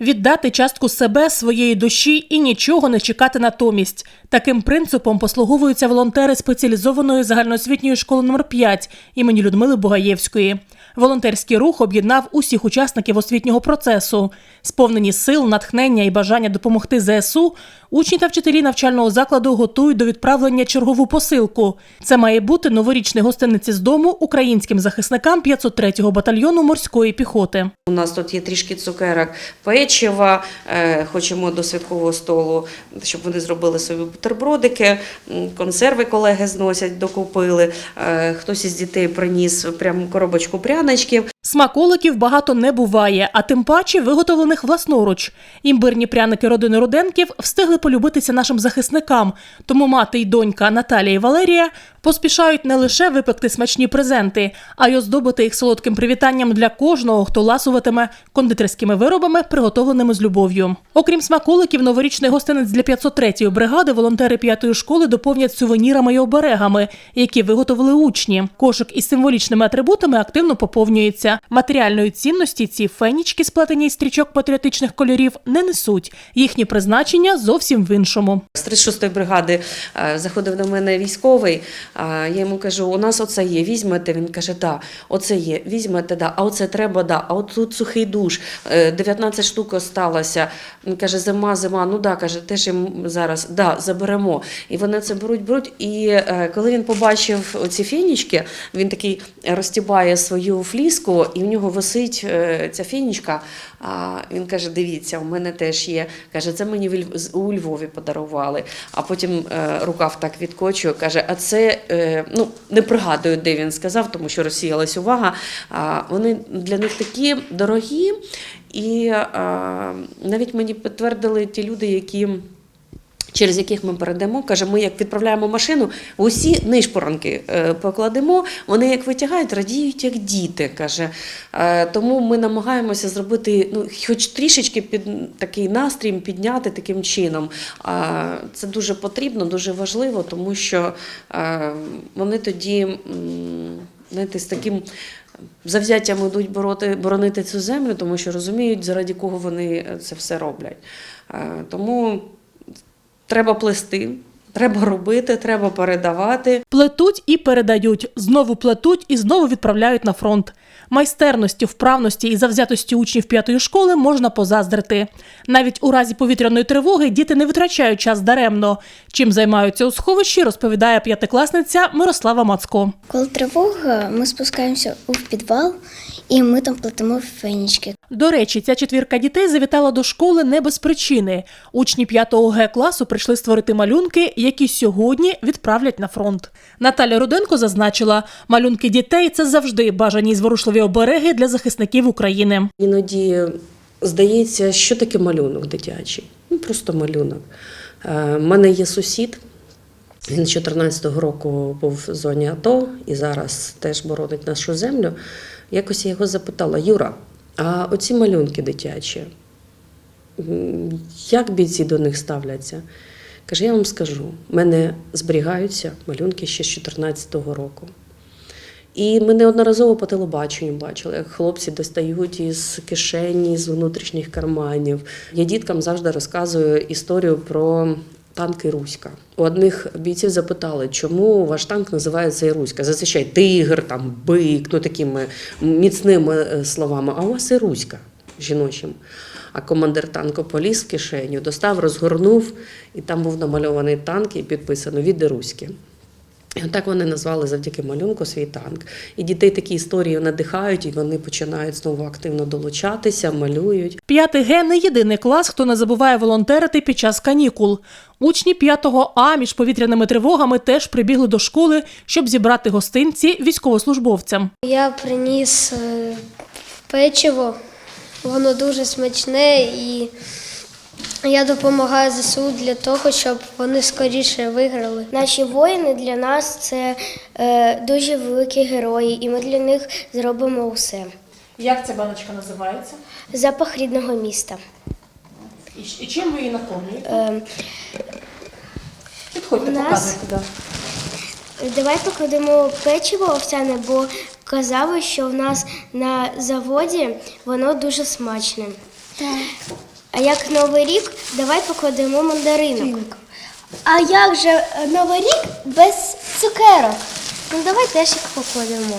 Віддати частку себе, своєї душі і нічого не чекати натомість. Таким принципом послуговуються волонтери спеціалізованої загальноосвітньої школи номер 5 імені Людмили Бугаєвської. Волонтерський рух об'єднав усіх учасників освітнього процесу. Сповнені сил, натхнення і бажання допомогти ЗСУ, учні та вчителі навчального закладу готують до відправлення чергову посилку. Це має бути новорічний гостиниці з дому українським захисникам 503-го батальйону морської піхоти. У нас тут є трішки цукерок, печива. е, Хочемо до святкового столу, щоб вони зробили собі бутербродики. Консерви колеги зносять, докупили. Е, Хтось із дітей приніс прям коробочку пряничків. Смаколиків багато не буває, а тим паче виготовлених власноруч. Імбирні пряники родини Руденків встигли полюбитися нашим захисникам, тому мати й донька Наталія і Валерія поспішають не лише випекти смачні презенти, а й оздобити їх солодким привітанням для кожного, хто ласуватиме кондитерськими виробами, приготовленими з любов'ю. Окрім смаколиків, новорічний гостинець для 503-ї бригади волонтери п'ятої школи доповнять сувенірами й оберегами, які виготовили учні. Кошик із символічними атрибутами активно поповнюється. Матеріальної цінності ці фенічки, сплетені із стрічок патріотичних кольорів, не несуть. Їхнє призначення зовсім в іншому. З 36-ї бригади е, заходив до мене військовий. Я йому кажу: у нас оце є, візьмете. Він каже, да, оце є, візьмете, да, а оце треба, да, а от тут сухий душ, е, 19 штук осталося. Він каже, зима, зима, ну да, каже, теж їм зараз, да, заберемо. І вони це беруть, беруть. І е, коли він побачив ці фінічки, він такий розтібає свою фліску, і в нього висить е, ця фінічка. А він каже: дивіться, у мене теж є. Каже, це мені у Львові подарували. А потім е, рукав так відкочує. Каже, а це е, ну не пригадую, де він сказав, тому що розсіялась увага. А вони для них такі дорогі, і навіть мені підтвердили ті люди, які. Через яких ми передамо, каже, ми як відправляємо машину, усі нишпоронки е, покладемо, вони як витягають, радіють як діти. каже. Е, Тому ми намагаємося зробити ну, хоч трішечки під такий настрій підняти таким чином. Це дуже потрібно, дуже важливо, тому що е, вони тоді знаєте, з таким. Завзяттям йдуть бороти, боронити цю землю, тому що розуміють, заради кого вони це все роблять. Тому треба плести, треба робити, треба передавати. Плетуть і передають, знову плетуть і знову відправляють на фронт. Майстерності, вправності і завзятості учнів п'ятої школи можна позаздрити. Навіть у разі повітряної тривоги діти не витрачають час даремно. Чим займаються у сховищі, розповідає п'ятикласниця Мирослава Мацко. Коли тривога, ми спускаємося у підвал і ми там плетемо фенічки. До речі, ця четвірка дітей завітала до школи не без причини. Учні 5-го Г класу прийшли створити малюнки, які сьогодні відправлять на фронт. Наталя Руденко зазначила, малюнки дітей це завжди бажані зворушливі обереги для захисників України. Іноді здається, що таке малюнок дитячий. Ну, просто малюнок. У мене є сусід. Він з 14-го року був в зоні АТО і зараз теж боронить нашу землю. Якось я його запитала: Юра, а оці малюнки дитячі, як бійці до них ставляться? Каже, я вам скажу, в мене зберігаються малюнки ще з 14-го року. І ми неодноразово по телебаченню бачили, як хлопці достають із кишені, з внутрішніх карманів. Я діткам завжди розказую історію про танки Руська. У одних бійців запитали, чому ваш танк називається Іруська? Зазвичай тигр, там бик, ну такими міцними е, словами. А у вас Іруська жіночим. А командир танку поліз в кишеню, достав, розгорнув, і там був намальований танк і підписано від Іруськи. І отак вони назвали завдяки малюнку свій танк. І дітей такі історії надихають, і вони починають знову активно долучатися, малюють. П'ятий Г не єдиний клас, хто не забуває волонтерити під час канікул. Учні 5-го А між повітряними тривогами теж прибігли до школи, щоб зібрати гостинці військовослужбовцям. Я приніс е, печиво, воно дуже смачне і я допомагаю ЗСУ для того, щоб вони скоріше виграли. Наші воїни для нас це е, дуже великі герої, і ми для них зробимо усе. Як ця баночка називається? Запах рідного міста. І чим ви її наповнюєте? Е, Підходьте, нас- показуйте. Да. давай покладемо печиво овсяне, бо казали, що в нас на заводі воно дуже смачне. А як Новий рік, давай покладемо мандаринок. А як же е, Новий рік без цукерок? Ну давай теж їх покладемо.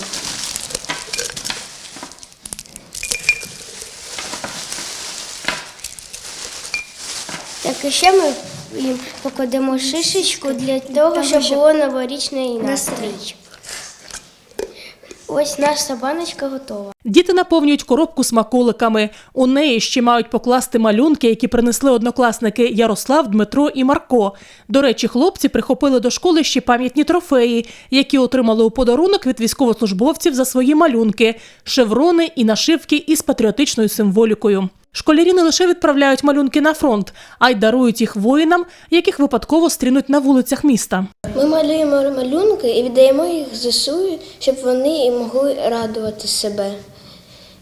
Так, і ще ми їм покладемо шишечку для того, щоб було новорічний настрій. Ось наша баночка готова. Діти наповнюють коробку смаколиками. У неї ще мають покласти малюнки, які принесли однокласники Ярослав, Дмитро і Марко. До речі, хлопці прихопили до школи ще пам'ятні трофеї, які отримали у подарунок від військовослужбовців за свої малюнки, шеврони і нашивки із патріотичною символікою. Школярі не лише відправляють малюнки на фронт, а й дарують їх воїнам, яких випадково стрінуть на вулицях міста. Ми малюємо малюнки і віддаємо їх ЗСУ, щоб вони і могли радувати себе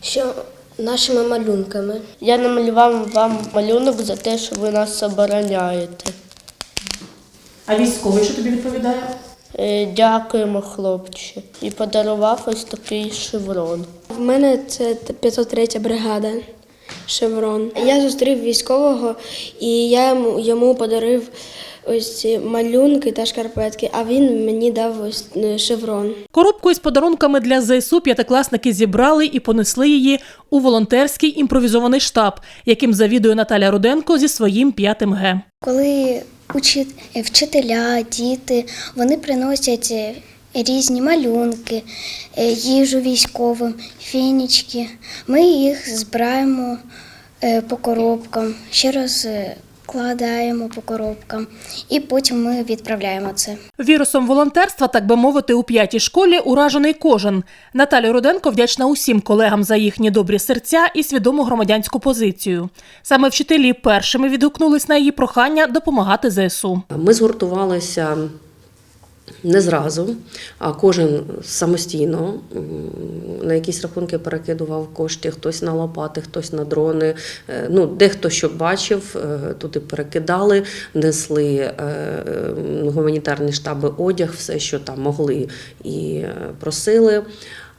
що нашими малюнками. Я намалював вам малюнок за те, що ви нас обороняєте. А військовий що тобі відповідає? Е, Дякуємо, хлопче. І подарував ось такий шеврон. В мене це 503 бригада. Шеврон. Я зустрів військового і я йому, йому подарив ось ці малюнки та шкарпетки, а він мені дав ось е, шеврон. Коробку із подарунками для ЗСУ п'ятикласники зібрали і понесли її у волонтерський імпровізований штаб, яким завідує Наталя Руденко зі своїм п'ятим Г. Коли учит- вчителя, діти, вони приносять е, різні малюнки, е, їжу військовим, фінічки. Ми їх збираємо е, по коробкам, ще раз е, складаємо по коробкам, і потім ми відправляємо це. Вірусом волонтерства, так би мовити, у п'ятій школі уражений кожен. Наталя Руденко вдячна усім колегам за їхні добрі серця і свідому громадянську позицію. Саме вчителі першими відгукнулись на її прохання допомагати ЗСУ. Ми згуртувалися не зразу, а кожен самостійно на якісь рахунки перекидував кошти, хтось на лопати, хтось на дрони. Е, Ну, дехто що бачив, е, туди перекидали, несли е, гуманітарні штаби одяг, все, що там могли, і просили.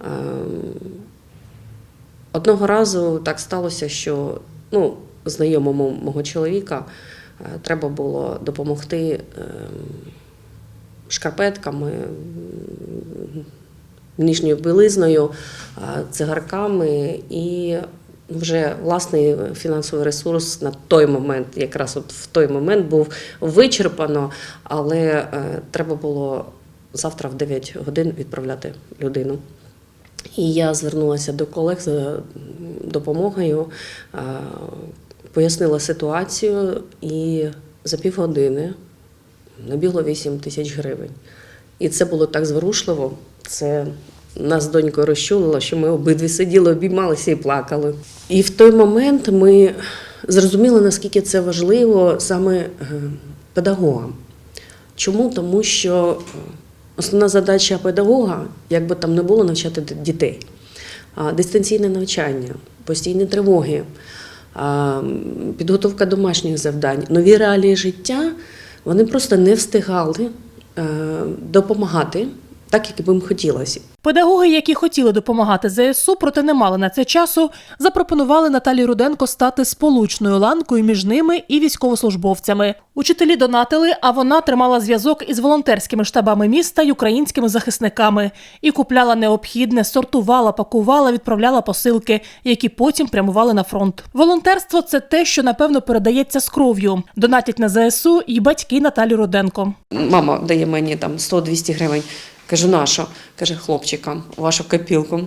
Ем, Одного разу так сталося, що ну, знайомому мого чоловіка треба було допомогти ем, шкарпетками, нижньою білизною, цигарками. І вже власний фінансовий ресурс на той момент, якраз от в той момент був вичерпано, але е, треба було завтра в 9 годин відправляти людину. І я звернулася до колег за допомогою, е, пояснила ситуацію, і за півгодини набігло 8 тисяч гривень. І це було так зворушливо. Це нас донькою розчулило, що ми обидві сиділи, обіймалися і плакали. І в той момент ми зрозуміли, наскільки це важливо саме е, педагогам. Чому? Тому що е, основна задача педагога, як би там не було, навчати дітей. Дистанційне навчання, постійні тривоги, підготовка домашніх завдань, нові реалії життя, вони просто не встигали е, допомагати так, як би їм хотілося. Педагоги, які хотіли допомагати ЗСУ, проте не мали на це часу, запропонували Наталі Руденко стати сполучною ланкою між ними і військовослужбовцями. Учителі донатили, а вона тримала зв'язок із волонтерськими штабами міста й українськими захисниками і купляла необхідне, сортувала, пакувала, відправляла посилки, які потім прямували на фронт. Волонтерство це те, що напевно передається з кров'ю. Донатять на ЗСУ і батьки Наталі Руденко. Мама дає мені там 100-200 гривень. Кажу, на? Каже, хлопчикам, вашу копілку.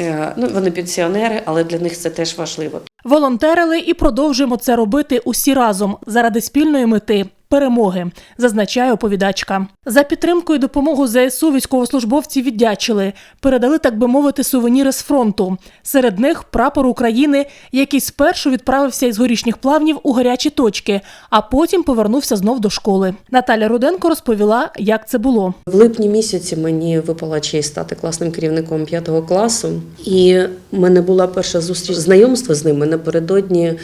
Е, Ну, вони пенсіонери, але для них це теж важливо. Волонтерили і продовжуємо це робити усі разом заради спільної мети. Перемоги, зазначає оповідачка. За підтримку і допомогу ЗСУ військовослужбовці віддячили, передали, так би мовити, сувеніри з фронту. Серед них прапор України, який спершу відправився із горішніх плавнів у гарячі точки, а потім повернувся знов до школи. Наталя Руденко розповіла, як це було. В липні місяці мені випала честь стати класним керівником п'ятого класу, і в мене була перша зустріч знайомство з ними напередодні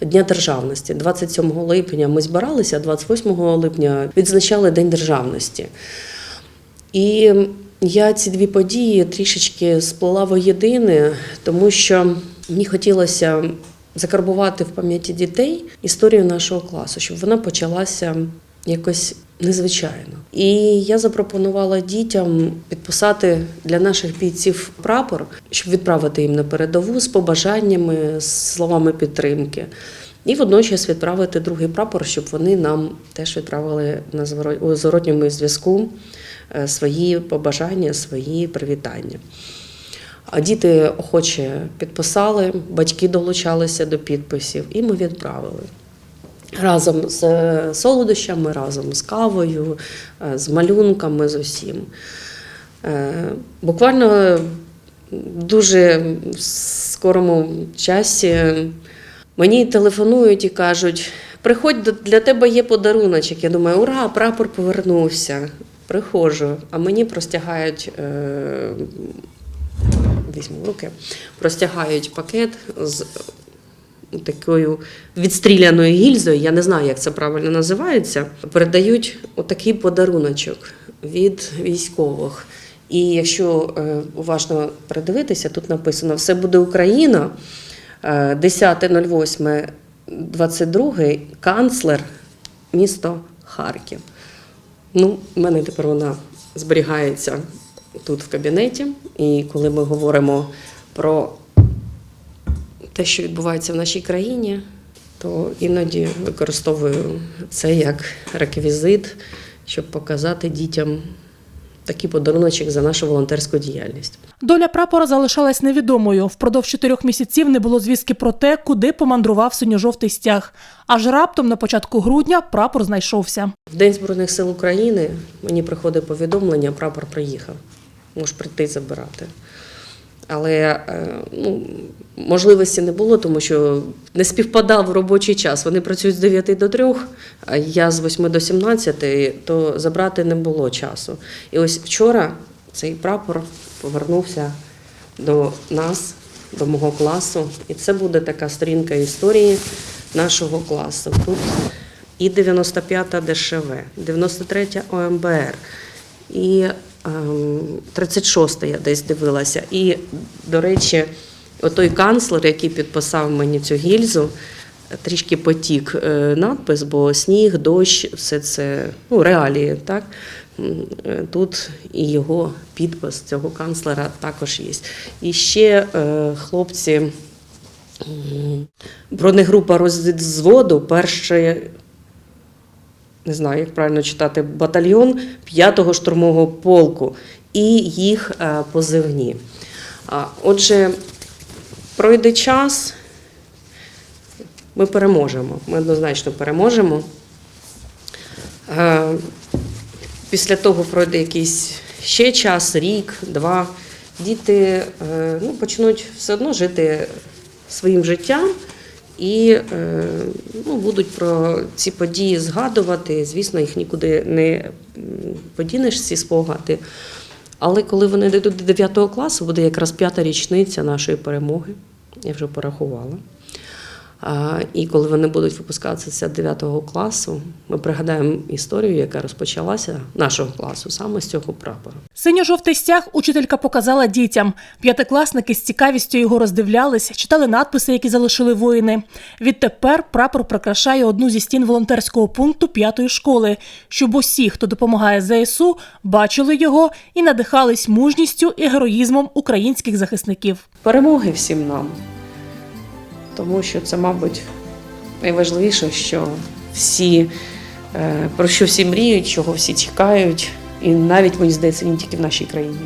Дня державності. 27 липня ми збиралися, 28 липня відзначали День державності. І я ці дві події трішечки сплела воєдине, тому що мені хотілося закарбувати в пам'яті дітей історію нашого класу, щоб вона почалася якось незвичайно. І я запропонувала дітям підписати для наших бійців прапор, щоб відправити їм на передову з побажаннями, з словами підтримки. І водночас відправити другий прапор, щоб вони нам теж відправили на зворотньому зв'язку е, свої побажання, свої привітання. А діти охоче підписали, батьки долучалися до підписів, і ми відправили. Разом з е, солодощами, разом з кавою, е, з малюнками, з усім. Е, Буквально в дуже скорому часі мені телефонують і кажуть: приходь, для тебе є подаруночок. Я думаю, ура, прапор повернувся. Приходжу, а мені простягають візьму руки, простягають пакет з такою відстріляною гільзою, я не знаю, як це правильно називається, передають отакий подаруночок від військових. І якщо е, уважно передивитися, тут написано Все буде Україна, е, 10.08.22, канцлер, місто Харків. Ну, в мене тепер вона зберігається тут в кабінеті. І коли ми говоримо про те, що відбувається в нашій країні, то іноді використовую це як реквізит, щоб показати дітям такий подаруночок за нашу волонтерську діяльність. Доля прапора залишалась невідомою. Впродовж чотирьох місяців не було звістки про те, куди помандрував синьо-жовтий стяг. Аж раптом на початку грудня прапор знайшовся. В День Збройних сил України мені приходить повідомлення, прапор приїхав. Можеш прийти забирати. Але е, ну, можливості не було, тому що не співпадав робочий час. Вони працюють з 9 до 3, а я з 8 до 17, то забрати не було часу. І ось вчора цей прапор повернувся до нас, до мого класу. І це буде така сторінка історії нашого класу. Тут і 95-та ДШВ, 93-я ОМБР, і ем, 36-та я десь дивилася. І, до речі, отой канцлер, який підписав мені цю гільзу, трішки потік е, надпис, бо сніг, дощ, все це ну, реалії, так? Е, Тут і його підпис цього канцлера також є. І ще е, хлопці бронегрупа розвідзводу, перший не знаю, як правильно читати, батальйон 5-го штурмового полку і їх е, позивні. Отже, пройде час, ми переможемо. Ми однозначно переможемо. Е, Після того пройде якийсь ще час, рік, два. Діти е, ну, почнуть все одно жити своїм життям і е, ну, будуть про ці події згадувати. Звісно, їх нікуди не подінеш, ці спогади. Але коли вони дійдуть до 9 класу, буде якраз п'ята річниця нашої перемоги. Я вже порахувала. І коли вони будуть випускатися з 9 класу, ми пригадаємо історію, яка розпочалася нашого класу саме з цього прапора. Синьо-жовтий стяг учителька показала дітям. П'ятикласники з цікавістю його роздивлялись, читали надписи, які залишили воїни. Відтепер прапор прикрашає одну зі стін волонтерського пункту п'ятої школи, щоб усі, хто допомагає ЗСУ, бачили його і надихались мужністю і героїзмом українських захисників. Перемоги всім нам. Тому що це, мабуть, найважливіше, що всі, е, про що всі мріють, чого всі чекають, і навіть, мені здається, не тільки в нашій країні.